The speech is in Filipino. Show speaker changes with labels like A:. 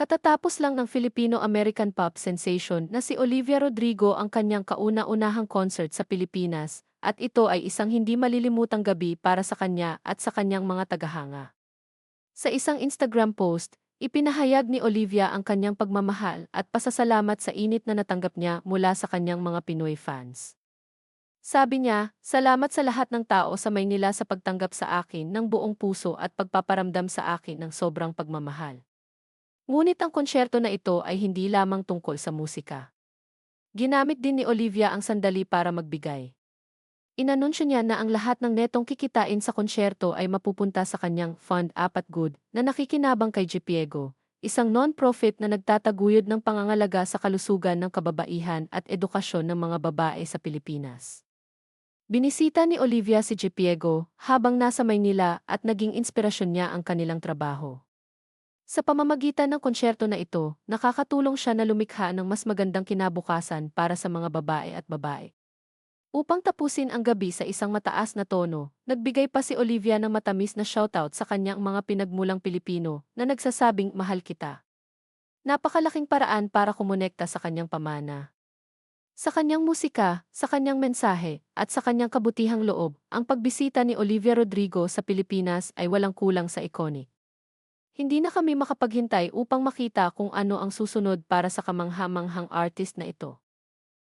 A: Katatapos lang ng Filipino-American pop sensation na si Olivia Rodrigo ang kanyang kauna-unahang concert sa Pilipinas, at ito ay isang hindi malilimutang gabi para sa kanya at sa kanyang mga tagahanga. Sa isang Instagram post, ipinahayag ni Olivia ang kanyang pagmamahal at pasasalamat sa init na natanggap niya mula sa kanyang mga Pinoy fans. Sabi niya, salamat sa lahat ng tao sa Maynila sa pagtanggap sa akin ng buong puso at pagpaparamdam sa akin ng sobrang pagmamahal. Ngunit ang konsyerto na ito ay hindi lamang tungkol sa musika. Ginamit din ni Olivia ang sandali para magbigay. Inanunsyo niya na ang lahat ng netong kikitain sa konsyerto ay mapupunta sa kanyang Fund Apat Good na nakikinabang kay Jepiego, isang non-profit na nagtataguyod ng pangangalaga sa kalusugan ng kababaihan at edukasyon ng mga babae sa Pilipinas. Binisita ni Olivia si Jepiego habang nasa Maynila at naging inspirasyon niya ang kanilang trabaho. Sa pamamagitan ng konsyerto na ito, nakakatulong siya na lumikha ng mas magandang kinabukasan para sa mga babae at babae. Upang tapusin ang gabi sa isang mataas na tono, nagbigay pa si Olivia ng matamis na shoutout sa kanyang mga pinagmulang Pilipino na nagsasabing mahal kita. Napakalaking paraan para kumonekta sa kanyang pamana. Sa kanyang musika, sa kanyang mensahe, at sa kanyang kabutihang loob, ang pagbisita ni Olivia Rodrigo sa Pilipinas ay walang kulang sa iconic. Hindi na kami makapaghintay upang makita kung ano ang susunod para sa kamanghamanghang artist na ito.